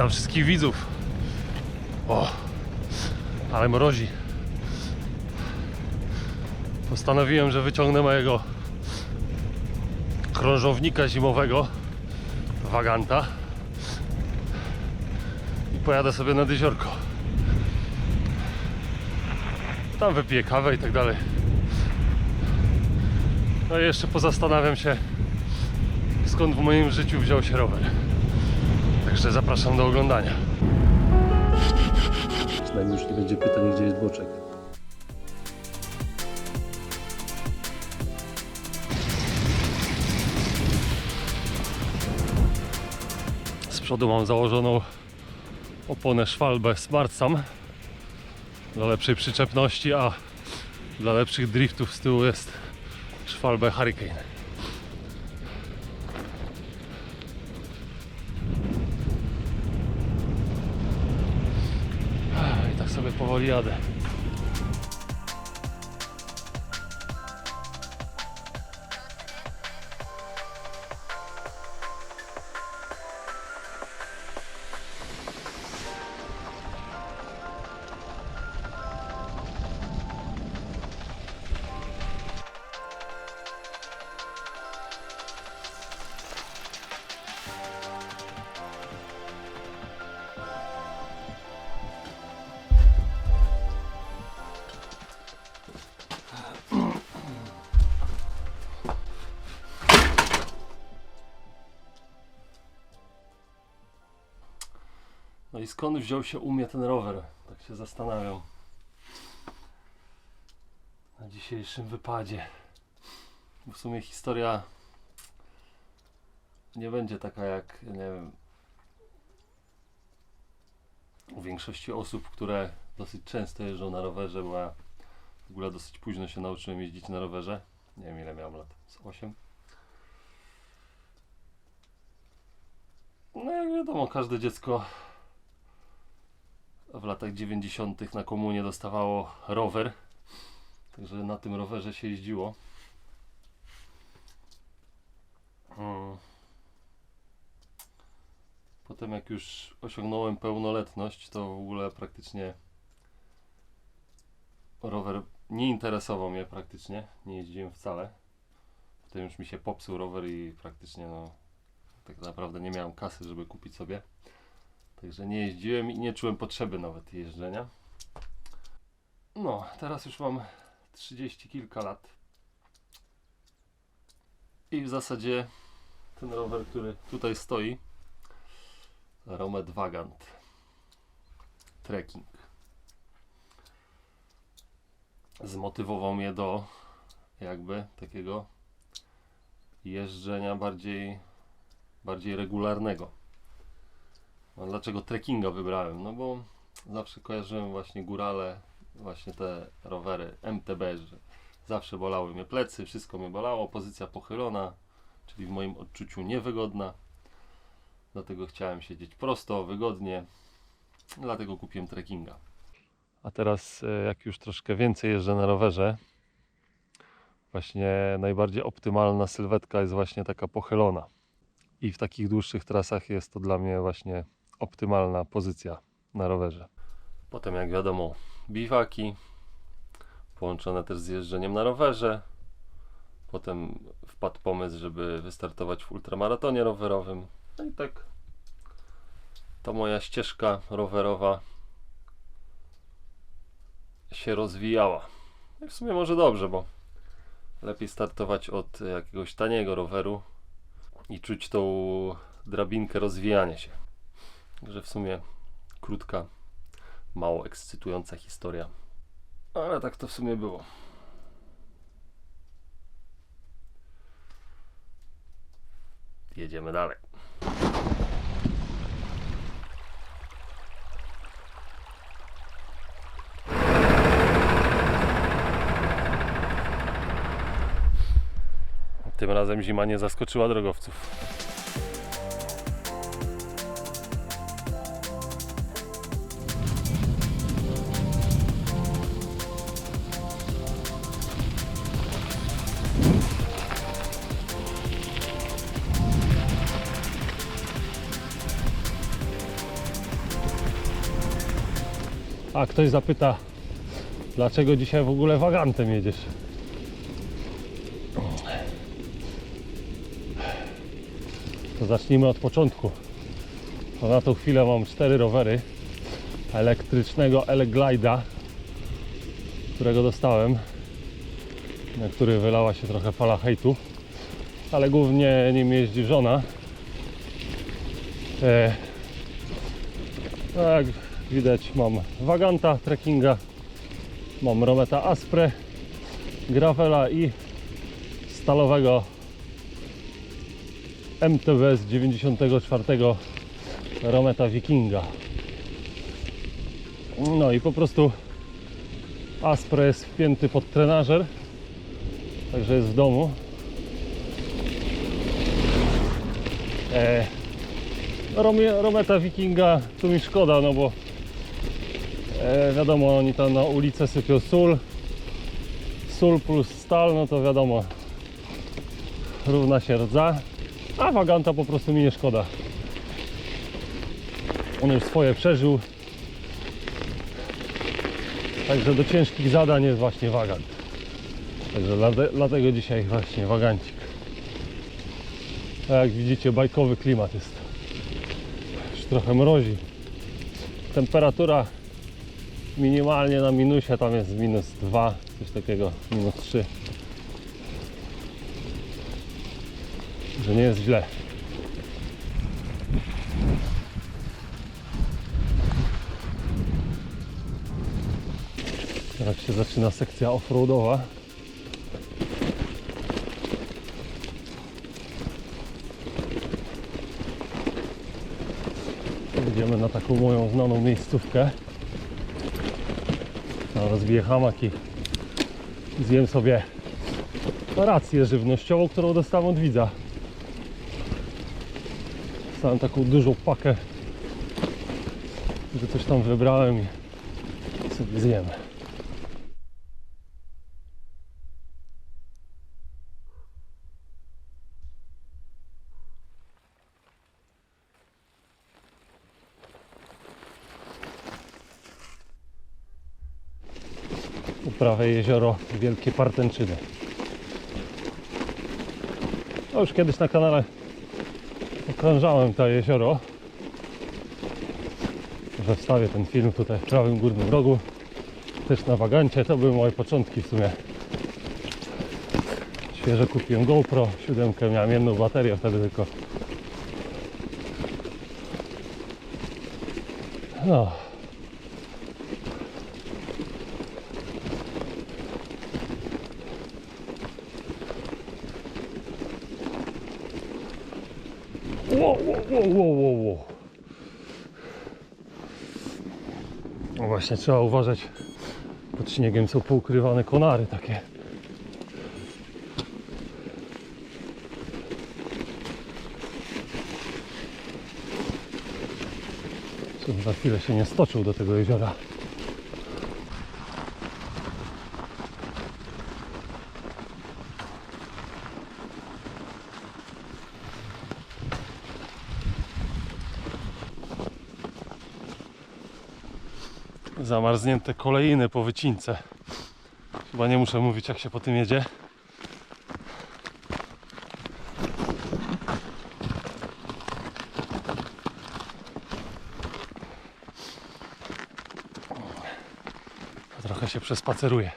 Witam wszystkich widzów. O, ale mrozi. Postanowiłem, że wyciągnę mojego krążownika zimowego, Waganta i pojadę sobie nad jeziorko. Tam wypiję kawę i tak dalej. No i jeszcze pozastanawiam się, skąd w moim życiu wziął się rower. Także zapraszam do oglądania. Przynajmniej już nie będzie pytań, gdzie jest boczek. Z przodu mam założoną oponę Schwalbe Smart Sam dla lepszej przyczepności, a dla lepszych driftów z tyłu jest Schwalbe Hurricane. Sobie powoli jadę. Skąd wziął się u mnie ten rower? Tak się zastanawiam. Na dzisiejszym wypadzie. W sumie historia nie będzie taka jak, nie wiem, u większości osób, które dosyć często jeżdżą na rowerze, bo ja w ogóle dosyć późno się nauczyłem jeździć na rowerze. Nie wiem ile miałem lat, z 8. No jak wiadomo, każde dziecko w latach 90. na komunie dostawało rower. Także na tym rowerze się jeździło. Potem jak już osiągnąłem pełnoletność, to w ogóle praktycznie rower nie interesował mnie praktycznie. Nie jeździłem wcale. Potem już mi się popsuł rower i praktycznie no tak naprawdę nie miałem kasy, żeby kupić sobie. Także nie jeździłem i nie czułem potrzeby nawet jeżdżenia. No, teraz już mam 30 kilka lat. I w zasadzie ten rower, który tutaj stoi, Romet Vagant Trekking, zmotywował mnie do jakby takiego jeżdżenia bardziej, bardziej regularnego. Dlaczego trekkinga wybrałem? No bo zawsze kojarzyłem właśnie górale, właśnie te rowery MTB, że zawsze bolały mnie plecy, wszystko mnie bolało, pozycja pochylona, czyli w moim odczuciu niewygodna. Dlatego chciałem siedzieć prosto, wygodnie. Dlatego kupiłem trekkinga. A teraz, e, jak już troszkę więcej jeżdżę na rowerze, właśnie najbardziej optymalna sylwetka jest właśnie taka pochylona. I w takich dłuższych trasach jest to dla mnie właśnie optymalna pozycja na rowerze. Potem, jak wiadomo, biwaki, połączone też z jeżdżeniem na rowerze. Potem wpadł pomysł, żeby wystartować w ultramaratonie rowerowym. No i tak ta moja ścieżka rowerowa się rozwijała. No I w sumie może dobrze, bo lepiej startować od jakiegoś taniego roweru i czuć tą drabinkę rozwijania się. Także w sumie krótka, mało ekscytująca historia. Ale tak to w sumie było. Jedziemy dalej. Tym razem zima nie zaskoczyła drogowców. A ktoś zapyta, dlaczego dzisiaj w ogóle wagantem jedziesz? To zacznijmy od początku. To na tą chwilę mam cztery rowery elektrycznego L-Glida, którego dostałem, na który wylała się trochę fala hejtu, ale głównie nim jeździ żona. E, no jak widać mam Vaganta trekkinga, mam Rometa Aspre, Gravela i stalowego MTB z 94 Rometa Wikinga. No i po prostu Aspre jest wpięty pod trenażer, także jest w domu. E, Rometa Wikinga tu mi szkoda, no bo e, wiadomo, oni tam na ulicę sypią sól. Sól plus stal, no to wiadomo, równa się rdza. A Waganta po prostu mi nie szkoda. On już swoje przeżył. Także do ciężkich zadań jest właśnie Wagant. Także dlate- dlatego dzisiaj właśnie Wagancik. A jak widzicie bajkowy klimat jest. Już trochę mrozi. Temperatura minimalnie na minusie, tam jest minus 2, coś takiego, minus 3. Że nie jest źle. Teraz się zaczyna sekcja offroadowa. Idziemy na taką moją znaną miejscówkę. Tam rozbiję hamak i zjem sobie rację żywnościową, którą dostałem od widza. Dostałem taką dużą pakę, że coś tam wybrałem i sobie zjemy. U prawej jezioro Wielkie Partęczyny. No już kiedyś na kanale okrążałem to jezioro. Że wstawię ten film tutaj w prawym górnym rogu. Też na wagancie. To były moje początki w sumie. Świeżo kupiłem GoPro 7, miałem jedną baterię wtedy tylko. No. Wow, wow, wow, wow. No właśnie, trzeba uważać. Pod śniegiem są poukrywane konary takie. Żeby za chwilę się nie stoczył do tego jeziora. Zamarznięte kolejny po wycince. Chyba nie muszę mówić jak się po tym jedzie. Trochę się przespaceruję.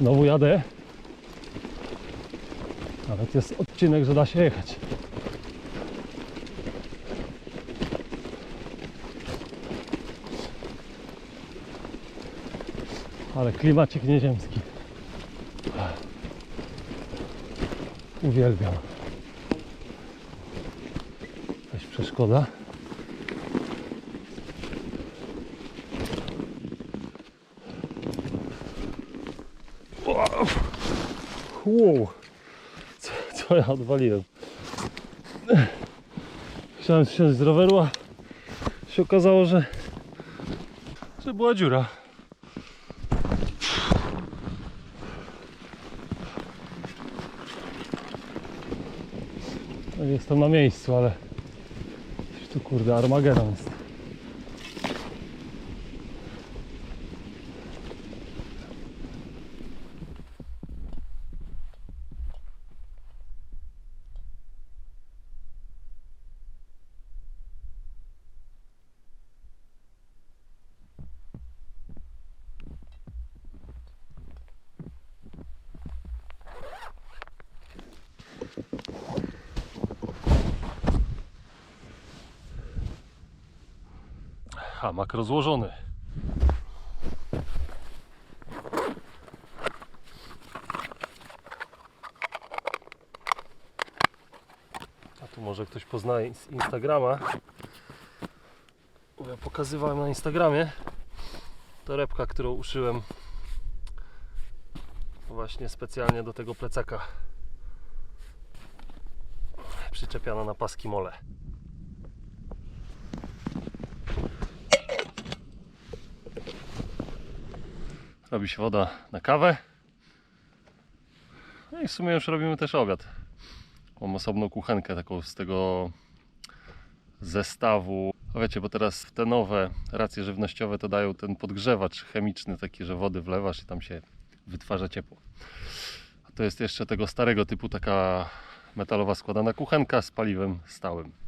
Znowu jadę. Nawet jest odcinek, że da się jechać. Ale klimacik nieziemski. Uwielbiam. Jakaś przeszkoda. Wow. Co, co ja odwaliłem? Chciałem zsiąść z roweru, a się okazało, że, że była dziura. No, jestem na miejscu, ale tu kurde Armagedon jest. Hamak rozłożony. A tu może ktoś poznaje z Instagrama. Ja pokazywałem na Instagramie torebka, którą uszyłem właśnie specjalnie do tego plecaka. Przyczepiana na paski mole. Robi się woda na kawę. No i w sumie już robimy też obiad. Mam osobną kuchenkę taką z tego zestawu. Wiecie, bo teraz w te nowe racje żywnościowe to dają ten podgrzewacz chemiczny taki, że wody wlewasz i tam się wytwarza ciepło. A to jest jeszcze tego starego typu taka metalowa składana kuchenka z paliwem stałym.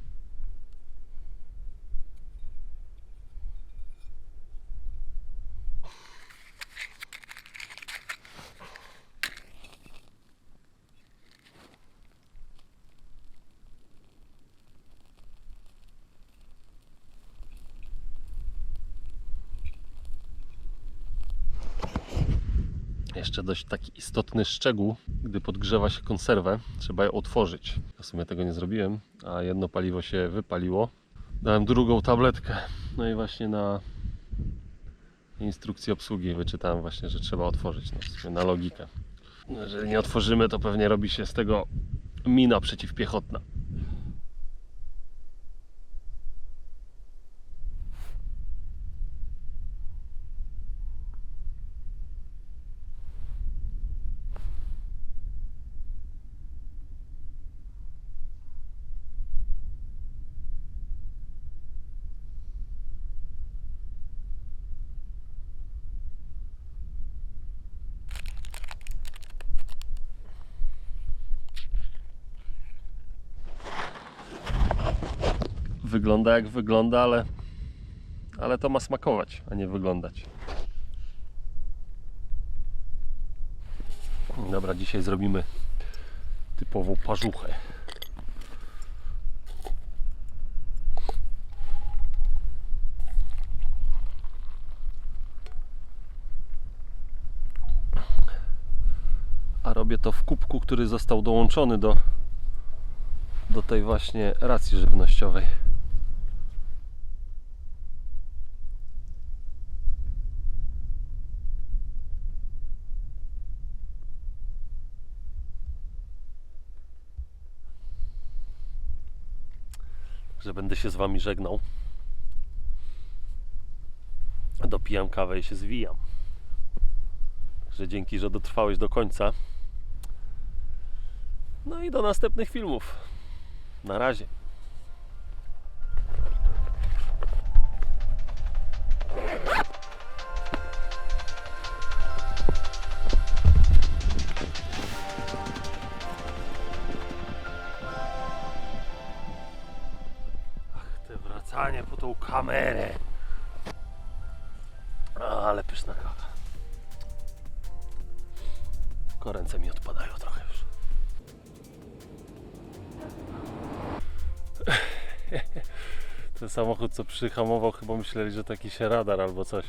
Jeszcze dość taki istotny szczegół, gdy podgrzewa się konserwę, trzeba ją otworzyć. W sumie tego nie zrobiłem, a jedno paliwo się wypaliło. Dałem drugą tabletkę. No i właśnie na instrukcji obsługi wyczytałem właśnie, że trzeba otworzyć. No, na logikę. No, Jeżeli nie otworzymy, to pewnie robi się z tego mina przeciwpiechotna. Wygląda jak wygląda, ale, ale to ma smakować, a nie wyglądać. Dobra, dzisiaj zrobimy typową parzuchę. A robię to w kubku, który został dołączony do, do tej właśnie racji żywnościowej. Że będę się z Wami żegnał. Dopijam kawę i się zwijam. Że dzięki, że dotrwałeś do końca. No i do następnych filmów. Na razie. Kamerę. Ale pyszna kawa. Tylko mi odpadają trochę już. Ten samochód co przyhamował chyba myśleli, że to jakiś radar albo coś.